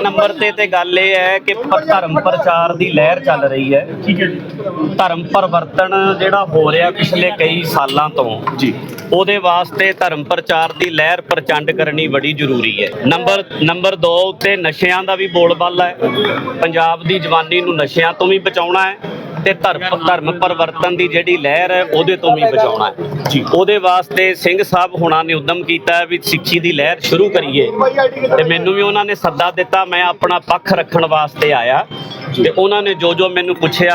Number ਤੇ ਤੇ ਗੱਲ ਇਹ ਹੈ ਕਿ ਪ- ਧਰਮ ਪ੍ਰਚਾਰ ਦੀ ਲਹਿਰ ਚੱਲ ਰਹੀ ਹੈ। ਠੀਕ ਹੈ ਜੀ ਧਰਮ ਪਰਿਵਰਤਨ ਜਿਹੜਾ ਹੋ ਰਿਹਾ ਪਿਛਲੇ ਕਈ ਸਾਲਾਂ ਤੋਂ ਜੀ। ਉਹਦੇ ਵਾਸਤੇ ਧਰਮ ਪ੍ਰਚਾਰ ਦੀ ਲਹਿਰ ਪ੍ਰਚੰਡ ਕਰਨੀ ਬੜੀ ਜ਼ਰੂਰੀ ਹੈ। ਨੰਬਰ ਨੰਬਰ 2 ਉੱਤੇ ਨਸ਼ਿਆਂ ਦਾ ਵੀ ਬੋਲਬਾਲਾ ਹੈ। ਪੰਜਾਬ ਦੀ ਜਵਾਨੀ ਨੂੰ ਨਸ਼ਿਆਂ ਤੋਂ ਵੀ ਬਚਾਉਣਾ ਹੈ ਤੇ ਧਰਮ ਧਰਮ ਪਰਿਵਰਤਨ ਦੀ ਜਿਹੜੀ ਲਹਿਰ ਹੈ ਉਹਦੇ ਤੋਂ ਵੀ ਬਚਾਉਣਾ ਹੈ। ਜੀ। ਉਹਦੇ ਵਾਸਤੇ ਸਿੰਘ ਸਾਹਿਬ ਹੁਣਾਂ ਨੇ ਉਦਮ ਕੀਤਾ ਹੈ ਵੀ ਸਿੱਖੀ ਦੀ ਲਹਿਰ ਸ਼ੁਰੂ ਕਰੀਏ। ਤੇ ਮੈਨੂੰ ਵੀ ਉਹਨਾਂ ਨੇ ਸੱਦਾ ਦਿੱਤਾ ਮੈਂ ਆਪਣਾ ਪੱਖ ਰੱਖਣ ਵਾਸਤੇ ਆਇਆ ਤੇ ਉਹਨਾਂ ਨੇ ਜੋ ਜੋ ਮੈਨੂੰ ਪੁੱਛਿਆ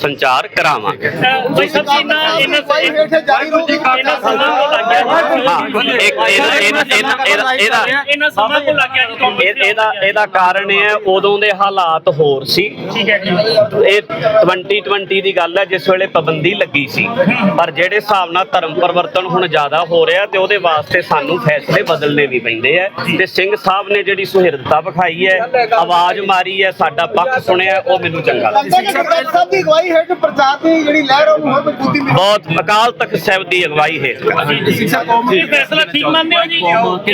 ਸੰਚਾਰ ਕਰਾਵਾਂਗੇ। ਭਾਈ ਸਾਹਿਬ ਜੀ ਇਹਨਾਂ ਇਹਨਾਂ ਇਹਨਾਂ ਸਮਾਂ ਹਾਂ ਇੱਕ ਇਹਦਾ ਇਹਦਾ ਇਹਦਾ ਇਹਦਾ ਇਹਨਾਂ ਸਮਾਂ ਕੋ ਲੱਗ ਗਿਆ ਜੀ ਤੁਹਾਨੂੰ ਇਹ- ਇਹਦਾ ਇਹਦਾ ਕਾਰਨ ਇਹ ਹੈ ਉਦੋਂ ਦੇ ਹਾਲਾਤ ਹੋਰ ਸੀ ਠੀਕ ਹੈ ਜੀ ਇਹ 2020 ਦੀ ਗੱਲ ਹੈ ਜਿਸ ਵੇਲੇ ਪਾਬੰਦੀ ਲੱਗੀ ਸੀ ਪਰ ਜਿਹੜੇ ਹਿਸਾਬ ਨਾਲ ਧਰਮ ਪਰਿਵਰਤਨ ਹੁਣ ਜ਼ਿਆਦਾ ਹੋ ਰਿਹਾ ਤੇ ਉਹਦੇ ਵਾਸਤੇ ਸਾਨੂੰ ਫੈਸਲੇ ਬਦਲਣੇ ਵੀ ਪੈਂਦੇ ਆ ਤੇ ਸਿੰਘ ਸਾਹਿਬ ਨੇ ਜਿਹੜੀ ਸੁਹਿਰਦਤਾ ਵਿਖਾਈ ਹੈ ਆਵਾਜ਼ ਮਾਰੀ ਹੈ ਸਾਡਾ ਪੱਖ ਸੁਣਿਆ ਉਹ ਮੈਨੂੰ ਚੰਗਾ ਲੱਗਾ ਲੱਗਦਾ ਕਿ ਗੁਰਦੁਆਰਾ ਸਾਹਿਬ ਦੀ ਅਗਵਾਈ ਹੈ ਪ੍ਰਚਾਰ ਦੀ ਜਿਹੜੀ ਲਹਿਰ ਆ ਉਹਨੂੰ ਹੋਰ ਮਜ਼ਬੂਤੀ ਮਿਲੇ ਬਹੁਤ ਅਕਾਲ ਤਖਤ ਸਾਹਿਬ ਦੀ ਅਗਵਾਈ ਹੈ ਇਹ ਫੈਸਲਾ ਠੀਕ ਮੰਨਦੇ ਹੋ ਜੀ?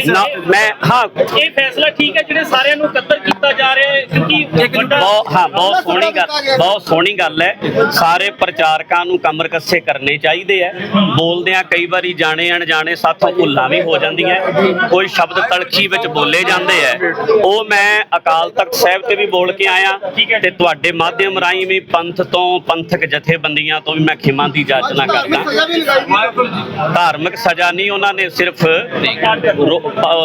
ਨਾ ਮੈਂ ਹਾਂ। ਇਹ ਫੈਸਲਾ ਠੀਕ ਹੈ ਜਿਹੜੇ ਸਾਰਿਆਂ ਨੂੰ ਇਕੱਤਰ ਕੀਤਾ ਜਾ ਰਿਹਾ ਹੈ ਕਿਉਂਕਿ ਵੱਡਾ ਬਹੁਤ ਹਾਂ ਬਹੁਤ ਸੋਹਣੀ ਗੱਲ ਬਹੁਤ ਸੋਹਣੀ ਗੱਲ ਹੈ। ਸਾਰੇ ਪ੍ਰਚਾਰਕਾਂ ਨੂੰ ਕਮਰ ਕੱਸੇ ਕਰਨੇ ਚਾਹੀਦੇ ਆ ਬੋਲਦਿਆਂ ਕਈ ਵਾਰੀ ਜਾਣੇ ਅਣਜਾਣੇ ਸਾਥੋਂ ਭੁੱਲਾਂ ਵੀ ਹੋ ਜਾਂਦੀਆਂ ਕੋਈ ਸ਼ਬਦ ਤਲਖੀ ਵਿੱਚ ਬੋਲੇ ਜਾਂਦੇ ਆ ਉਹ ਮੈਂ ਅਕਾਲ ਤਖਤ ਸਾਹਿਬ ਤੇ ਵੀ ਬੋਲ ਕੇ ਆਇਆ ਤੇ ਤੁਹਾਡੇ ਮਾਧਿਅਮ ਰਾਹੀਂ ਵੀ ਪੰਥ ਤੋਂ ਪੰਥਕ ਜਥੇਬੰਦੀਆਂ ਤੋਂ ਵੀ ਮੈਂ ਖਿਮਾ ਦੀ ਜਾਚਨਾ ਕਰਦਾ। ਧਾਰਮਿਕ ਸਜ਼ਾ ਨਹੀਂ ਉਹਨਾਂ ਨੇ ਸਿਰਫ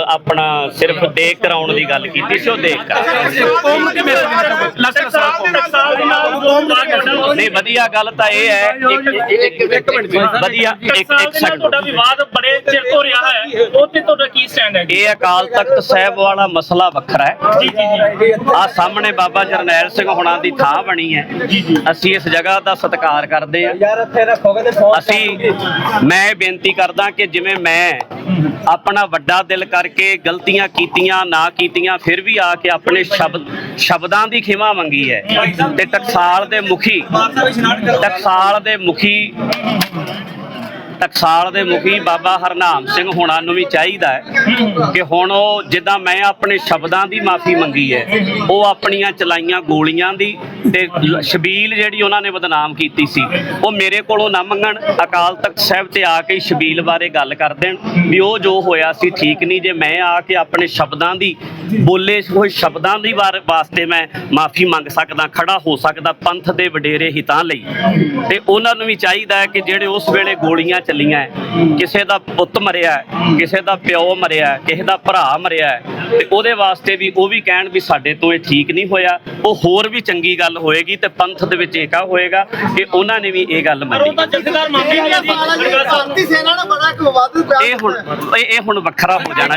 ਆਪਣਾ ਸਿਰਫ ਦੇਖ ਕਰਾਉਣ ਦੀ ਗੱਲ ਕੀਤੀ ਸੀ ਉਹ ਦੇਖ ਕਰਾ ਦੇ ਨਾਲ ਨਹੀਂ ਵਧੀਆ ਗੱਲ ਤਾਂ ਇਹ ਹੈ। ਇੱਕ ਇੱਕ ਇੱਕ ਮਿੰਟ ਵਧੀਆ ਇੱਕ ਟਕਸਾਲ ਇੱਕ ਦੇ ਨਾਲ ਤੁਹਾਡਾ ਸੈਕਿੰਡ ਵਿਵਾਦ ਬੜੇ ਚਿਰ ਤੋਂ ਰਿਹਾ ਹੈ। ਉਹ ਤੇ ਤੁਹਾਡਾ ਕੀ ਸਟੈਂਡ ਹੈ ਜੀ? ਇਹ ਅਕਾਲ ਤਖਤ ਸਾਹਿਬ ਵਾਲਾ ਮਸਲਾ ਵੱਖਰਾ ਹੈ। ਜੀ ਜੀ ਜੀ। ਆ ਸਾਹਮਣੇ ਬਾਬਾ ਜਰਨੈਲ ਸਿੰਘ ਹੁਣਾਂ ਦੀ ਥਾਂ ਬਣੀ ਹੈ। ਅਸੀਂ ਇਸ ਜਗ੍ਹਾ ਦਾ ਸਤਿਕਾਰ ਕਰਦੇ ਹਾਂ। ਯਾਰ ਇੱਥੇ ਰੱਖੋਗੇ ਤੇ ਫੋਨ ਅਸੀਂ ਮੈਂ ਇਹ ਬੇਨਤੀ ਕਰਦਾ ਕਿ ਜਿਵੇਂ ਮੈਂ ਆਪਣਾ ਵੱਡਾ ਦਿਲ ਕਰਕੇ ਗਲਤੀਆਂ ਕੀਤੀਆਂ ਨਾ ਕੀਤੀਆਂ ਫਿਰ ਵੀ ਆ ਕੇ ਆਪਣੇ ਸ਼ਬਦ ਸ਼ਬਦਾਂ ਦੀ ਖਿਮਾ ਮੰਗੀ ਹੈ। ਤੇ ਟਕਸਾਲ ਦੇ ਮੁਖੀ ਟਕਸਾਲ ਦੇ ਮੁਖੀ ਟਕਸਾਲ ਦੇ ਮੁਖੀ ਬਾਬਾ ਹਰਨਾਮ ਸਿੰਘ ਹੋਣਾ ਨੂੰ ਵੀ ਚਾਹੀਦਾ ਹੈ ਕਿ ਹੁਣ ਉਹ ਜਿੱਦਾਂ ਮੈਂ ਆਪਣੇ ਸ਼ਬਦਾਂ ਦੀ ਮਾਫੀ ਮੰਗੀ ਹੈ, ਉਹ ਆਪਣੀਆਂ ਚਲਾਈਆਂ ਗੋਲੀਆਂ ਦੀ ਤੇ ਸ਼ਬੀਲ ਜਿਹੜੀ ਉਹਨਾਂ ਨੇ ਬਦਨਾਮ ਕੀਤੀ ਸੀ ਉਹ ਮੇਰੇ ਕੋਲੋਂ ਨਾ ਮੰਗਣ। ਅਕਾਲ ਤਖਤ ਸਾਹਿਬ ਤੇ ਆ ਕੇ ਸ਼ਬੀਲ ਬਾਰੇ ਗੱਲ ਕਰ ਦੇਣ ਵੀ ਉਹ ਜੋ ਹੋਇਆ ਸੀ ਠੀਕ ਨਹੀਂ। ਜੇ ਮੈਂ ਆ ਕੇ ਆਪਣੇ ਸ਼ਬਦਾਂ ਦੀ ਬੋਲੇ ਹੋਏ ਸ਼ਬਦਾਂ ਦੀ ਵਾਰ- ਵਾਸਤੇ ਮੈਂ ਮਾਫੀ ਮੰਗ ਸਕਦਾ ਖੜਾ ਹੋ ਸਕਦਾ ਪੰਥ ਦੇ ਵਡੇਰੇ ਹਿੱਤਾਂ ਲਈ ਤੇ ਉਹਨਾਂ ਨੂੰ ਵੀ ਚਾਹੀਦਾ ਹੈ ਕਿ ਜਿਹੜੇ ਉਸ ਵੇਲੇ ਗੋਲੀਆਂ ਚੱਲੀਆਂ ਕਿਸੇ ਦਾ ਪੁੱਤ ਮਰਿਆ ਕਿਸੇ ਦਾ ਪਿਓ ਮਰਿਆ ਕਿਸੇ ਦਾ ਭਰਾ ਮਰਿਆ ਹੈ, ਤੇ ਉਹਦੇ ਵਾਸਤੇ ਵੀ ਉਹ ਵੀ ਕਹਿਣ ਵੀ ਸਾਡੇ ਤੋਂ ਇਹ ਠੀਕ ਨਹੀਂ ਹੋਇਆ। ਉਹ ਹੋਰ ਵੀ ਚੰਗੀ ਗੱਲ ਹੋਏਗੀ ਤੇ ਪੰਥ ਦੇ ਵਿੱਚ ਏਕਾ ਹੋਏਗਾ ਕਿ ਉਹਨਾਂ ਨੇ ਵੀ ਇਹ ਗੱਲ ਮੰਨੀ ਇਹ ਹੁਣ ਇਹ ਹੁਣ ਵੱਖਰਾ ਹੋ ਜਾਣਾ